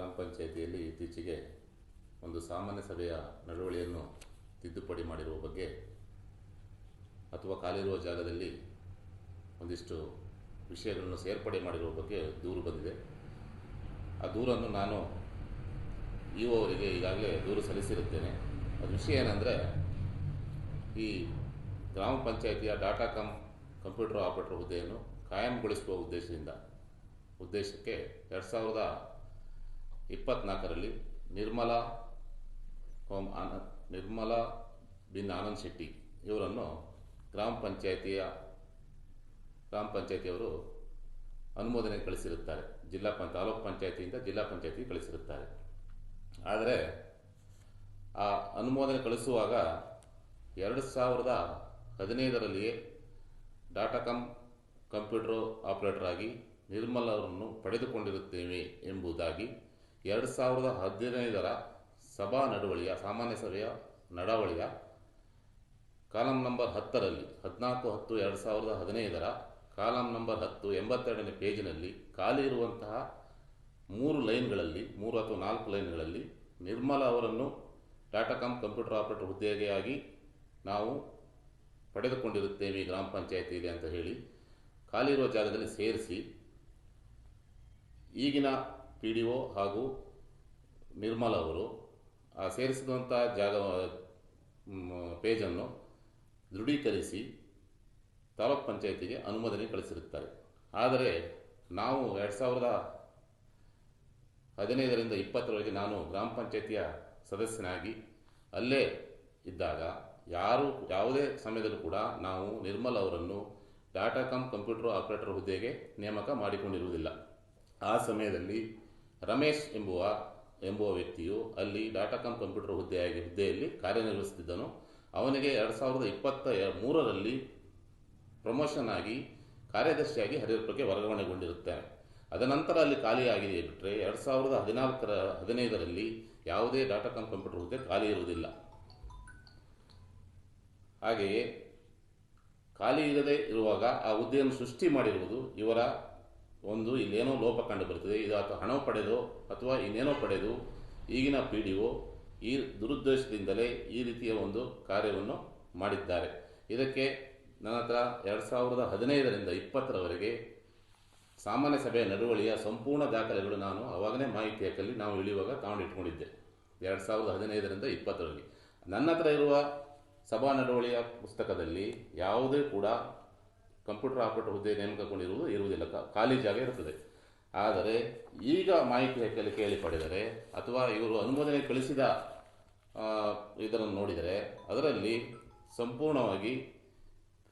ಗ್ರಾಮ ಪಂಚಾಯಿತಿಯಲ್ಲಿ ಇತ್ತೀಚೆಗೆ ಒಂದು ಸಾಮಾನ್ಯ ಸಭೆಯ ನಡವಳಿಯನ್ನು ತಿದ್ದುಪಡಿ ಮಾಡಿರುವ ಬಗ್ಗೆ ಅಥವಾ ಖಾಲಿರುವ ಜಾಗದಲ್ಲಿ ಒಂದಿಷ್ಟು ವಿಷಯಗಳನ್ನು ಸೇರ್ಪಡೆ ಮಾಡಿರುವ ಬಗ್ಗೆ ದೂರು ಬಂದಿದೆ. ಆ ದೂರನ್ನು ನಾನು ಇ ಅವರಿಗೆ ಈಗಾಗಲೇ ದೂರು ಸಲ್ಲಿಸಿರುತ್ತೇನೆ. ಅದು ವಿಷಯ ಏನಂದರೆ, ಈ ಗ್ರಾಮ ಪಂಚಾಯಿತಿಯ ಡಾಟಾ ಕಮ್ ಕಂಪ್ಯೂಟರ್ ಆಪರೇಟರ್ ಹುದ್ದೆಯನ್ನು ಕಾಯಂಗೊಳಿಸುವ ಉದ್ದೇಶದಿಂದ, ಉದ್ದೇಶಕ್ಕೆ ಎರಡು ಸಾವಿರದ ಇಪ್ಪತ್ತ್ನಾಲ್ಕರಲ್ಲಿ ನಿರ್ಮಲಾ ಹೋಮ್ ಆನ, ನಿರ್ಮಲಾ ಬಿನ್ ಆನಂದ್ ಶೆಟ್ಟಿ ಇವರನ್ನು ಗ್ರಾಮ ಪಂಚಾಯಿತಿಯ, ಗ್ರಾಮ ಪಂಚಾಯಿತಿಯವರು ಅನುಮೋದನೆ ಕಳಿಸಿರುತ್ತಾರೆ ಜಿಲ್ಲಾ ಪಂ ತಾಲೂಕ್ ಪಂಚಾಯಿತಿಯಿಂದ ಜಿಲ್ಲಾ ಪಂಚಾಯಿತಿಗೆ ಕಳಿಸಿರುತ್ತಾರೆ. ಆದರೆ ಆ ಅನುಮೋದನೆ ಕಳಿಸುವಾಗ ಎರಡು ಸಾವಿರದ ಹದಿನೈದರಲ್ಲಿಯೇ ಡಾಟಾಕಾಮ್ ಕಂಪ್ಯೂಟರ್ ಆಪರೇಟರ್ ಆಗಿ ನಿರ್ಮಲ್ ಅವರನ್ನು ಪಡೆದುಕೊಂಡಿರುತ್ತೇವೆ ಎಂಬುದಾಗಿ ಎರಡು ಸಾವಿರದ ಹದಿನೈದರ ಸಭಾ ನಡವಳಿಯ, ಸಾಮಾನ್ಯ ಸಭೆಯ ನಡವಳಿಯ ಕಾಲಂ ನಂಬರ್ ಹತ್ತರಲ್ಲಿ, ಹದಿನಾಲ್ಕು ಹತ್ತು ಎರಡು ಸಾವಿರದ ಹದಿನೈದರ ಕಾಲಂ ನಂಬರ್ ಹತ್ತು ಎಂಬತ್ತೆರಡನೇ ಪೇಜಿನಲ್ಲಿ ಖಾಲಿ ಇರುವಂತಹ ಮೂರು ಲೈನ್ಗಳಲ್ಲಿ, ಮೂರು ಅಥವಾ ನಾಲ್ಕು ಲೈನ್ಗಳಲ್ಲಿ ನಿರ್ಮಲ ಅವರನ್ನು ಟಾಟಾಕಾಮ್ ಕಂಪ್ಯೂಟರ್ ಆಪರೇಟರ್ ಹುದ್ದೆಯಾಗಿ ನಾವು ಪಡೆದುಕೊಂಡಿರುತ್ತೇವೆ ಗ್ರಾಮ ಇದೆ ಅಂತ ಹೇಳಿ ಖಾಲಿ ಇರುವ ಜಾಗದಲ್ಲಿ ಸೇರಿಸಿ ಈಗಿನ ಪಿ ಡಿ ಒ ಹಾಗೂ ನಿರ್ಮಲ ಅವರು, ಆ ಸೇರಿಸಿದಂಥ ಜಾಗ ಪೇಜನ್ನು ದೃಢೀಕರಿಸಿ ತಾಲೂಕ್ ಪಂಚಾಯತಿಗೆ ಅನುಮೋದನೆ ಕಳಿಸಿರುತ್ತಾರೆ. ಆದರೆ ನಾವು ಎರಡು ಸಾವಿರದ ಹದಿನೈದರಿಂದ ಇಪ್ಪತ್ತರವರೆಗೆ ನಾನು ಗ್ರಾಮ ಪಂಚಾಯಿತಿಯ ಸದಸ್ಯನಾಗಿ ಅಲ್ಲೇ ಇದ್ದಾಗ ಯಾರು, ಯಾವುದೇ ಸಮಯದಲ್ಲೂ ಕೂಡ ನಾವು ನಿರ್ಮಲ್ ಅವರನ್ನು ಡಾಟಾಕಾಮ್ ಕಂಪ್ಯೂಟರ್ ಆಪರೇಟರ್ ಹುದ್ದೆಗೆ ನೇಮಕ ಮಾಡಿಕೊಂಡಿರುವುದಿಲ್ಲ. ಆ ಸಮಯದಲ್ಲಿ ರಮೇಶ್ ಎಂಬುವ ಎಂಬುವ ವ್ಯಕ್ತಿಯು ಅಲ್ಲಿ ಡಾಟಾಕಾಮ್ ಕಂಪ್ಯೂಟರ್ ಹುದ್ದೆಯಾಗಿ ಹುದ್ದೆಯಲ್ಲಿ ಕಾರ್ಯನಿರ್ವಹಿಸುತ್ತಿದ್ದನು. ಅವನಿಗೆ ಎರಡು ಸಾವಿರದ ಇಪ್ಪತ್ತ ಮೂರರಲ್ಲಿ ಪ್ರಮೋಷನ್ ಆಗಿ ಕಾರ್ಯದರ್ಶಿಯಾಗಿ ಹರಿಹರಪುರಕ್ಕೆ ವರ್ಗಾವಣೆಗೊಂಡಿರುತ್ತಾನೆ. ಅದನಂತರ ಅಲ್ಲಿ ಖಾಲಿಯಾಗಿದೆ ಬಿಟ್ಟರೆ ಎರಡು ಸಾವಿರದ ಹದಿನಾಲ್ಕರ ಹದಿನೈದರಲ್ಲಿ ಯಾವುದೇ ಡಾಟಾಕಾಮ್ ಕಂಪ್ಯೂಟರ್ ಹುದ್ದೆ ಖಾಲಿ ಇರುವುದಿಲ್ಲ. ಹಾಗೆಯೇ ಖಾಲಿ ಇರದೇ ಇರುವಾಗ ಆ ಹುದ್ದೆಯನ್ನು ಸೃಷ್ಟಿ ಮಾಡಿರುವುದು ಇವರ ಒಂದು ಇಲ್ಲೇನೋ ಲೋಪ ಕಂಡು ಬರುತ್ತದೆ ಇದು ಅಥವಾ ಹಣ ಪಡೆದು ಅಥವಾ ಇನ್ನೇನೋ ಪಡೆದು ಈಗಿನ ಪಿ ಡಿ ಒ ಈ ದುರುದ್ದೇಶದಿಂದಲೇ ಈ ರೀತಿಯ ಒಂದು ಕಾರ್ಯವನ್ನು ಮಾಡಿದ್ದಾರೆ. ಇದಕ್ಕೆ ನನ್ನ ಹತ್ರ ಎರಡು ಸಾವಿರದ ಹದಿನೈದರಿಂದ ಇಪ್ಪತ್ತರವರೆಗೆ ಸಾಮಾನ್ಯ ಸಭೆಯ ನಡುವಳಿಯ ಸಂಪೂರ್ಣ ದಾಖಲೆಗಳು ನಾನು ಅವಾಗನೇ ಮಾಹಿತಿ ಹಾಕಲ್ಲಿ ನಾವು ಇಳಿಯುವಾಗ ತಗೊಂಡಿಟ್ಕೊಂಡಿದ್ದೆ ಎರಡು ಸಾವಿರದ ಹದಿನೈದರಿಂದ ಇಪ್ಪತ್ತರವರೆಗೆ ನನ್ನ ಹತ್ರ ಇರುವ ಸಭಾ ನಡವಳಿಯ ಪುಸ್ತಕದಲ್ಲಿ ಯಾವುದೇ ಕೂಡ ಕಂಪ್ಯೂಟರ್ ಆಪರೇಟರ್ ಹುದ್ದೆ ನೇಮಕಗೊಂಡಿರುವುದು ಇರುವುದಿಲ್ಲ. ಖಾಲಿ ಜಾಗ ಇರುತ್ತದೆ. ಆದರೆ ಈಗ ಮಾಹಿತಿ ಹಕ್ಕಲ್ಲಿ ಕೇಳಿ ಪಡೆದರೆ ಅಥವಾ ಇವರು ಅನುಮೋದನೆ ಕಳಿಸಿದ ಇದನ್ನು ನೋಡಿದರೆ ಅದರಲ್ಲಿ ಸಂಪೂರ್ಣವಾಗಿ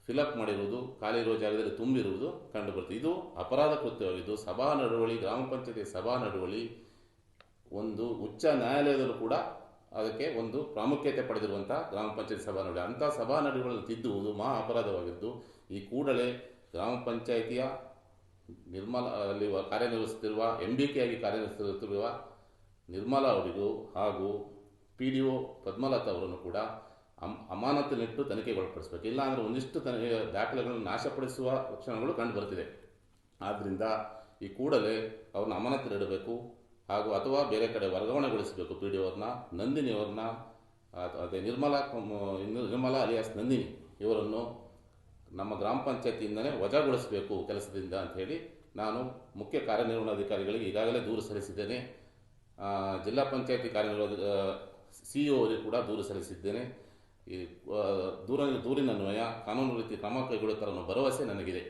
ಫಿಲಪ್ ಮಾಡಿರುವುದು, ಖಾಲಿ ಇರುವ ಜಾಗದಲ್ಲಿ ತುಂಬಿರುವುದು ಕಂಡುಬರುತ್ತೆ ಇದು ಅಪರಾಧ ಕೃತ್ಯವಾಗಿದ್ದು ಸಭಾ ನಡವಳಿ, ಗ್ರಾಮ ಪಂಚಾಯತಿ ಸಭಾ ನಡವಳಿ ಒಂದು ಉಚ್ಚ ನ್ಯಾಯಾಲಯದಲ್ಲೂ ಕೂಡ ಅದಕ್ಕೆ ಒಂದು ಪ್ರಾಮುಖ್ಯತೆ ಪಡೆದಿರುವಂಥ ಗ್ರಾಮ ಪಂಚಾಯತ್ ಸಭಾ ನಡುವೆ ಅಂಥ ಸಭಾ ನಡುವೆಗಳನ್ನು ತಿದ್ದುವುದು ಮಹಾ ಅಪರಾಧವಾಗಿದ್ದು, ಈ ಕೂಡಲೇ ಗ್ರಾಮ ಪಂಚಾಯಿತಿಯ ನಿರ್ಮಲ, ಅಲ್ಲಿ ಕಾರ್ಯನಿರ್ವಹಿಸುತ್ತಿರುವ ಎಂ ಬಿ ಕೆ ಆಗಿ ಕಾರ್ಯನಿರ್ವಹಿಸುತ್ತಿರುವ ನಿರ್ಮಲ ಅವರಿಗೂ ಹಾಗೂ ಪಿ ಡಿ ಒ ಪದ್ಮಲತಾ ಅವರನ್ನು ಕೂಡ ಅಮ್, ಅಮಾನತಿನಿಟ್ಟು ತನಿಖೆಗೆ ಒಳಪಡಿಸಬೇಕು ಇಲ್ಲಾಂದರೆ ಒಂದಿಷ್ಟು ತನಿಖೆ ದಾಖಲೆಗಳನ್ನು ನಾಶಪಡಿಸುವ ಲಕ್ಷಣಗಳು ಕಂಡುಬರುತ್ತಿದೆ ಆದ್ದರಿಂದ ಈ ಕೂಡಲೇ ಅವ್ರನ್ನ ಅಮಾನತಿನಿಡಬೇಕು ಹಾಗೂ ಅಥವಾ ಬೇರೆ ಕಡೆ ವರ್ಗಾವಣೆಗೊಳಿಸಬೇಕು ಪಿ ಡಿ ಅವ್ರನ್ನ, ನಂದಿನಿ ಅವ್ರನ್ನ ಅದೇ ನಿರ್ಮಲಾ ನಿರ್ಮಲಾ ಅಲಿಯಾಸ್ ನಂದಿನಿ ಇವರನ್ನು ನಮ್ಮ ಗ್ರಾಮ ಪಂಚಾಯತಿಯಿಂದಲೇ ವಜಾಗೊಳಿಸಬೇಕು ಕೆಲಸದಿಂದ ಅಂತ ಹೇಳಿ ನಾನು ಮುಖ್ಯ ಕಾರ್ಯನಿರ್ವಹಣಾಧಿಕಾರಿಗಳಿಗೆ ಈಗಾಗಲೇ ದೂರು ಸಲ್ಲಿಸಿದ್ದೇನೆ. ಜಿಲ್ಲಾ ಪಂಚಾಯತಿ ಕಾರ್ಯನಿರ್ವಹ ಸಿ ಅವರಿಗೆ ಕೂಡ ದೂರು ಸಲ್ಲಿಸಿದ್ದೇನೆ. ಈ ದೂರ ದೂರಿನ ಅನ್ವಯ, ಕಾನೂನು ರೀತಿ ಕ್ರಮ ಕೈಗೊಳ್ಳುತ್ತಾರೆ ಅನ್ನೋ ಭರವಸೆ ನನಗಿದೆ.